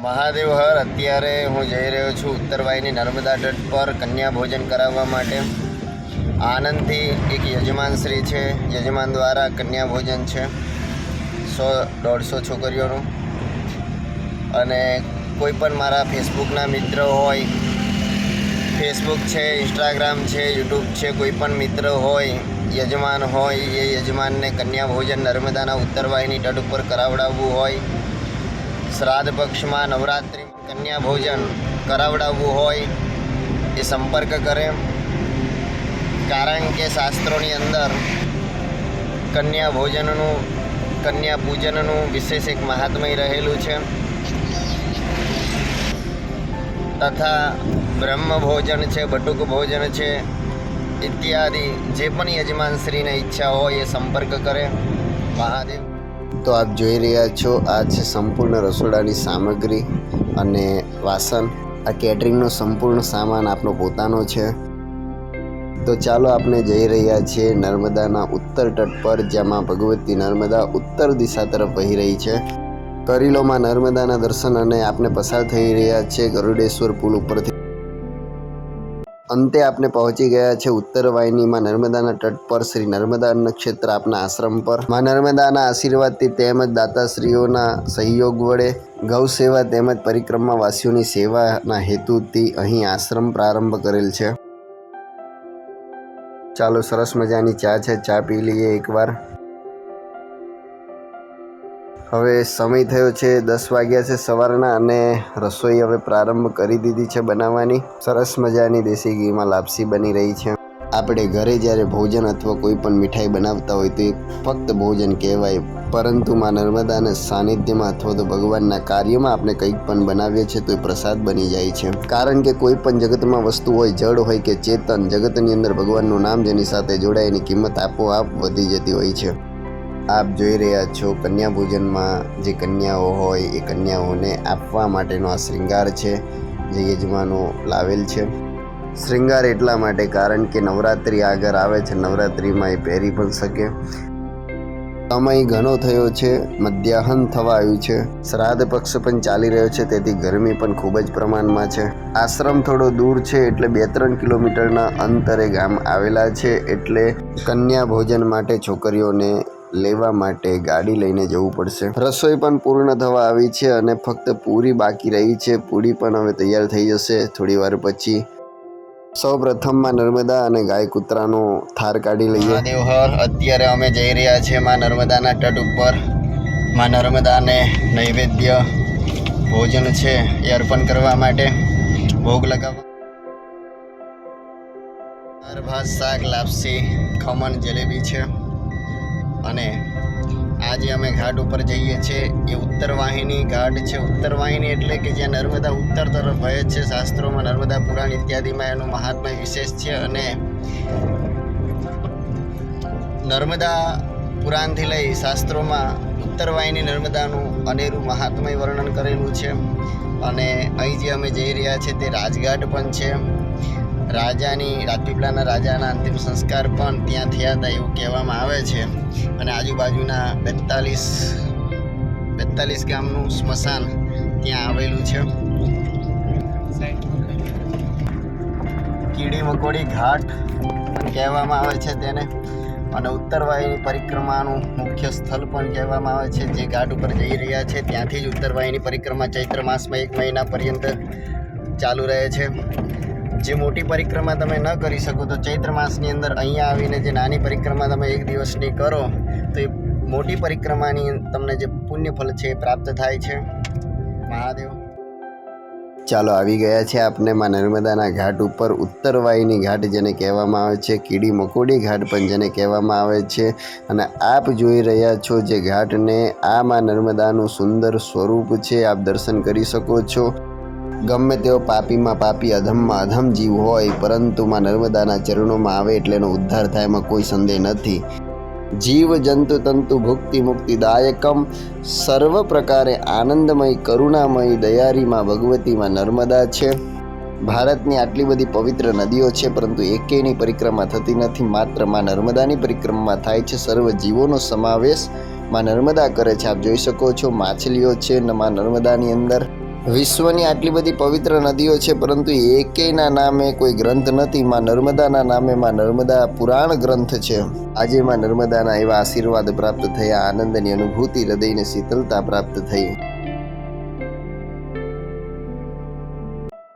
મહાદેવ હર, અત્યારે હું જઈ રહ્યો છું ઉત્તરવાહીની નર્મદા તટ પર કન્યા ભોજન કરાવવા માટે. આનંદથી એક યજમાનશ્રી છે, યજમાન દ્વારા કન્યા ભોજન છે. સો, દોઢસો છોકરીઓનું. અને કોઈ પણ મારા ફેસબુકના મિત્ર હોય, ફેસબુક છે, ઇન્સ્ટાગ્રામ છે, યુટ્યુબ છે, કોઈ પણ મિત્ર હોય, યજમાન હોય, એ યજમાનને કન્યા ભોજન નર્મદાના ઉત્તરવાહીની તટ ઉપર કરાવડાવવું હોય શ્રાદ્ધ પક્ષમાં નવરાત્રિ કન્યા ભોજન કરાવડાવવું હોય એ સંપર્ક કરે. કારણ કે શાસ્ત્રોની અંદર કન્યા ભોજનનું, કન્યા પૂજનનું વિશેષ એક મહાત્મય રહેલું છે. તથા બ્રહ્મ ભોજન છે, બટુક ભોજન છે, ઇત્યાદિ જે પણ યજમાનશ્રીને ઈચ્છા હોય એ સંપર્ક કરે. મહાદેવ તો આપ જોઈ રહ્યા છો, આ છે સંપૂર્ણ રસોડાની સામગ્રી અને વાસણ. આ કેટરિંગનો સંપૂર્ણ સામાન આપનો પોતાનો છે. તો ચાલો આપણે જઈ રહ્યા છીએ નર્મદાના ઉત્તર તટ પર જેમાં ભગવતી નર્મદા ઉત્તર દિશા તરફ વહી રહી છે. કરીલોમાં નર્મદાના દર્શન અને આપણે પસાર થઈ રહ્યા છે ગરુડેશ્વર પુલ ઉપરથી. અંતે આપણે પહોંચી ગયા છે ઉત્તર વાહિનીમાં નર્મદાના તટ પર શ્રી નર્મદા નક્ષત્ર આપના આશ્રમ પર. માં નર્મદાના આશીર્વાદથી તેમજ દાતાશ્રીઓના સહયોગ વડે ગૌ સેવા તેમજ પરિક્રમાવાસીઓની સેવાના હેતુથી અહીં આશ્રમ પ્રારંભ કરેલ છે. ચાલો સરસ મજાની ચા છે, ચા પી લઈએ એકવાર. હવે સમય થયો છે દસ વાગ્યા છે સવારના અને રસોઈ હવે પ્રારંભ કરી દીધી છે બનાવવાની. સરસ મજાની દેશી ઘીમાં લાપસી બની રહી છે. આપણે ઘરે જ્યારે ભોજન અથવા કોઈ પણ મીઠાઈ બનાવતા હોય તો એ ફક્ત ભોજન કહેવાય. પરંતુ માં નર્મદાના સાનિધ્યમાં અથવા તો ભગવાનના કાર્યમાં આપણે કંઈક પણ બનાવીએ છીએ તો એ પ્રસાદ બની જાય છે. કારણ કે કોઈ પણ જગતમાં વસ્તુ હોય, જળ હોય કે ચેતન, જગતની અંદર ભગવાનનું નામ જેની સાથે જોડાય એની કિંમત આપોઆપ વધી જતી હોય છે. આપ જોઈ રહ્યા છો કન્યા ભોજનમાં જે કન્યાઓ હોય એ કન્યાઓને આપવા માટેનો આ શ્રૃંગાર છે, જે યજમાનો લાવેલ છે. શ્રૃંગાર એટલા માટે કારણ કે નવરાત્રિ આગળ આવે છે, નવરાત્રિમાં એ પહેરી પણ શકે. સમય ઘણો થયો છે, મધ્યાહન થવા આવ્યું છે. શ્રાદ્ધ પક્ષ પણ ચાલી રહ્યો છે, તેથી ગરમી પણ ખૂબ જ પ્રમાણમાં છે. આશ્રમ થોડો દૂર છે, એટલે બે ત્રણ કિલોમીટરના અંતરે ગામ આવેલા છે, એટલે કન્યા ભોજન માટે છોકરીઓને લેવા માટે ગાડી લઈને જવું પડશે. રસોઈ પણ પૂર્ણ થવા આવી છે અને ફક્ત પૂરી બાકી રહી છે. પૂરી પણ હવે તૈયાર થઈ જશે થોડી વાર પછી. સૌ પ્રથમમાં નર્મદા અને ગાય કૂતરાનો થાર કાઢી લઈએ. દેવહર અત્યારે અમે જઈ રહ્યા છીએ માં નર્મદાના તટ ઉપર. માં નર્મદાને નૈવેદ્ય ભોજન છે એ અર્પણ કરવા માટે ભોગ લગાવવા. ભાત, શાક, લાપસી, ખમણ, જલેબી છે. અને આજે અમે ઘાટ ઉપર જઈએ છીએ. એ ઉત્તર વાહિની ઘાટ છે. ઉત્તર વાહિની એટલે કે જ્યાં નર્મદા ઉત્તર તરફ વહે છે. શાસ્ત્રોમાં નર્મદા પુરાણ ઇત્યાદિમાં એનું મહાત્મય વિશેષ છે અને નર્મદા પુરાણથી લઈ શાસ્ત્રોમાં ઉત્તર વાહિની નર્મદાનું અનેરું મહાત્મય વર્ણન કરેલું છે. અને અહીં જે અમે જઈ રહ્યા છીએ તે રાજઘાટ પણ છે. રાજાની રાજપીપળાના રાજાના અંતિમ સંસ્કાર પણ ત્યાં થયા હતા એવું કહેવામાં આવે છે. અને આજુબાજુના બેતાલીસ બેતાલીસ ગામનું સ્મશાન ત્યાં આવેલું છે. કીડી મકોડી ઘાટ કહેવામાં આવે છે તેને. અને ઉત્તરવાહીની પરિક્રમાનું મુખ્ય સ્થળ પણ કહેવામાં આવે છે. જે ઘાટ ઉપર જઈ રહ્યા છે, ત્યાંથી જ ઉત્તરવાહીની પરિક્રમા ચૈત્ર માસમાં એક મહિના પર્યંત ચાલુ રહે છે. જે મોટી પરિક્રમા તમે ન કરી શકો, તો ચૈત્ર માસની અંદર અહીંયા આવીને જે નાની પરિક્રમા તમે એક દિવસની કરો, તો એ મોટી પરિક્રમાની તમને જે પુણ્ય ફળ છે એ પ્રાપ્ત થાય છે. મહાદેવ. ચાલો, આવી ગયા છે આપણે માં નર્મદાના ઘાટ ઉપર. ઉત્તરવાહીની ઘાટ જેને કહેવામાં આવે છે, કીડી મકોડી ઘાટ પણ જેને કહેવામાં આવે છે. અને આપ જોઈ રહ્યા છો જે ઘાટને આ માં નર્મદાનું સુંદર સ્વરૂપ છે, આપ દર્શન કરી શકો છો. ગમે તેઓ પાપીમાં પાપી, અધમમાં અધમ જીવ હોય, પરંતુ માં નર્મદાના ચરણોમાં આવે એટલે એનો ઉદ્ધાર થાય એમાં કોઈ સંદેહ નથી. જીવ, જંતુ, તંતુ, ભુક્તિ મુક્તિદાયકમ સર્વ પ્રકારે આનંદમય, કરુણામય, દયારીમાં, ભગવતીમાં નર્મદા છે. ભારતની આટલી બધી પવિત્ર નદીઓ છે, પરંતુ એકેયની પરિક્રમા થતી નથી. માત્રમાં નર્મદાની પરિક્રમા થાય છે. સર્વ જીવોનો સમાવેશમાં નર્મદા કરે છે. આપ જોઈ શકો છો, માછલીઓ છે માં નર્મદાની અંદર. વિશ્વની આટલી બધી પવિત્ર નદીઓ છે, પરંતુ એકેયના નામે કોઈ ગ્રંથ નથી. માં નર્મદાના નામે માં નર્મદા પુરાણ ગ્રંથ છે. આજે માં નર્મદાના એવા આશીર્વાદ પ્રાપ્ત થયા, આનંદની અનુભૂતિ, હૃદયને શીતલતા પ્રાપ્ત થઈ.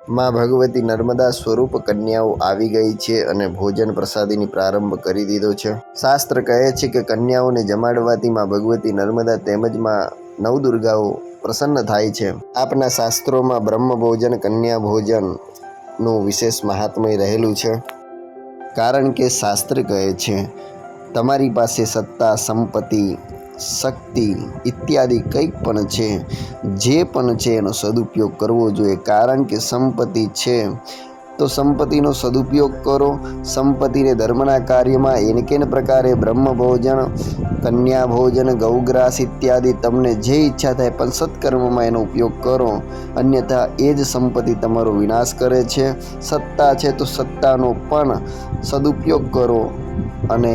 માં ભગવતી નર્મદા સ્વરૂપ કન્યાઓ આવી ગઈ છે અને ભોજન પ્રસાદીની પ્રારંભ કરી દીધો છે. શાસ્ત્ર કહે છે કે કન્યાઓને જમાડવાથી માં ભગવતી નર્મદા તેમજમાં નવદુર્ગાઓ પ્રસન્ન થાય છે. આપના શાસ્ત્રોમાં બ્રહ્મ ભોજન કન્યા ભોજનનું વિશેષ મહાત્મય રહેલું છે. કારણ કે શાસ્ત્ર કહે છે, તમારી પાસે સત્તા, સંપત્તિ, શક્તિ ઇત્યાદિ કંઈક પણ છે. જે પણ છે એનો સદુપયોગ કરવો જોઈએ. કારણ કે સંપત્તિ છે તો સંપત્તિનો સદુપયોગ કરો. સંપત્તિને ધર્મના કાર્યમાં એનકેન પ્રકારે બ્રહ્મ ભોજન કન્યા ભોજન ગૌગ્રાસ ઇત્યાદિ તમને જે ઈચ્છા થાય પણ સત્કર્મમાં એનો ઉપયોગ કરો. અન્યથા એ જ સંપત્તિ તમારો વિનાશ કરે છે. સત્તા છે તો સત્તાનો પણ સદુપયોગ કરો અને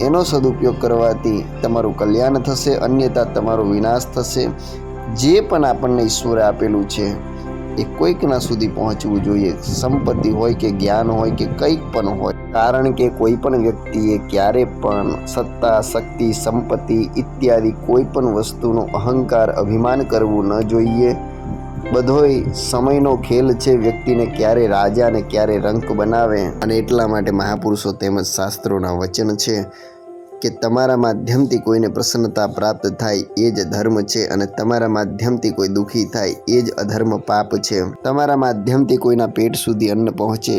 એનો સદુપયોગ કરવાથી તમારું કલ્યાણ થશે, અન્યથા તમારો વિનાશ થશે. જે પણ આપણને ઈશ્વરે આપેલું છે એ કોઈકના સુધી પહોંચવું જોઈએ. સંપત્તિ હોય કે જ્ઞાન હોય કે કંઈક પણ હોય. કારણ કે કોઈ પણ વ્યક્તિએ ક્યારે પણ સત્તા, શક્તિ, સંપત્તિ ઇત્યાદિ કોઈ પણ વસ્તુનો અહંકાર અભિમાન કરવું ન જોઈએ. બધોય સમયનો ખેલ છે વ્યક્તિને ક્યારે રાજા અને ક્યારે રંક બનાવે. અને એટલા માટે મહાપુરુષો તેમજ શાસ્ત્રોના વચન છે. કે તમારા માધ્યમથી કોઈને પ્રસન્નતા પ્રાપ્ત થાય એ જ ધર્મ છે અને તમારા માધ્યમથી કોઈ દુઃખી થાય એ જ અધર્મ પાપ છે. તમારા માધ્યમથી કોઈના પેટ સુધી અન્ન પહોંચે,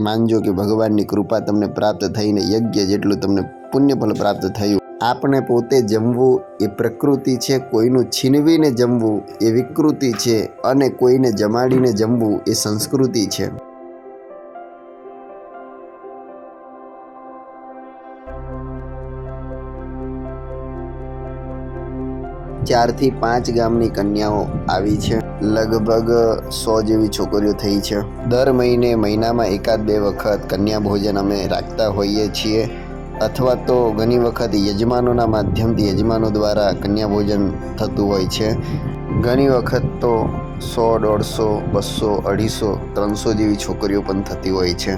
માનજો કે ભગવાનની કૃપા તમને પ્રાપ્ત થઈને યજ્ઞ જેટલું તમને પુણ્યફળ પ્રાપ્ત થયું. આપણે પોતે જમવું એ પ્રકૃતિ છે, કોઈનું છીનવીને જમવું એ વિકૃતિ છે અને કોઈને જમાડીને જમવું એ સંસ્કૃતિ છે. ચારથી પાંચ ગામની કન્યાઓ આવી છે. લગભગ સો જેવી છોકરીઓ થઈ છે. દર મહિને મહિનામાં એકાદ બે વખત કન્યા ભોજન અમે રાખતા હોઈએ છીએ અથવા તો ઘણી વખત યજમાનોના માધ્યમથી યજમાનો દ્વારા કન્યા ભોજન થતું હોય છે. ઘણી વખત તો સો, દોઢસો, બસો, અઢીસો, ત્રણસો જેવી છોકરીઓ પણ થતી હોય છે.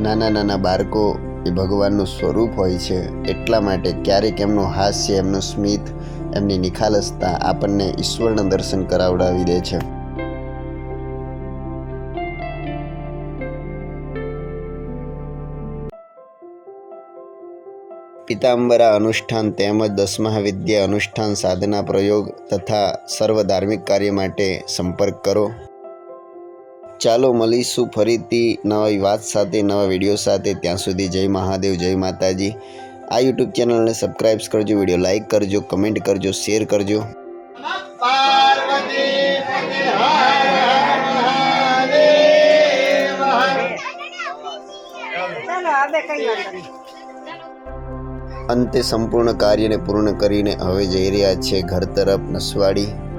નાના નાના બાળકો એ ભગવાનનું સ્વરૂપ હોય છે, એટલા માટે ક્યારેક એમનું હાસ્ય, એમનું સ્મિત, એમની નિખાલસતા આપણને ઈશ્વરના દર્શન કરાવડાવી દે છે. પિતાંબરા અનુષ્ઠાન તેમજ દસ વિદ્યા અનુષ્ઠાન સાધના પ્રયોગ તથા સર્વ ધાર્મિક કાર્ય માટે સંપર્ક કરો. ચાલો મળીશું ફરીથી નવી વાત સાથે નવા વીડિયો સાથે. ત્યાં સુધી જય મહાદેવ જય માતાજી. આ યુટ્યુબ ચેનલને સબસ્ક્રાઈબ કરજો વીડિયો લાઇક કરજો કમેન્ટ કરજો શેર કરજો. અંતે સંપૂર્ણ કાર્યને પૂર્ણ કરીને હવે જઈ રહ્યા છે ઘર તરફ નસવાડી.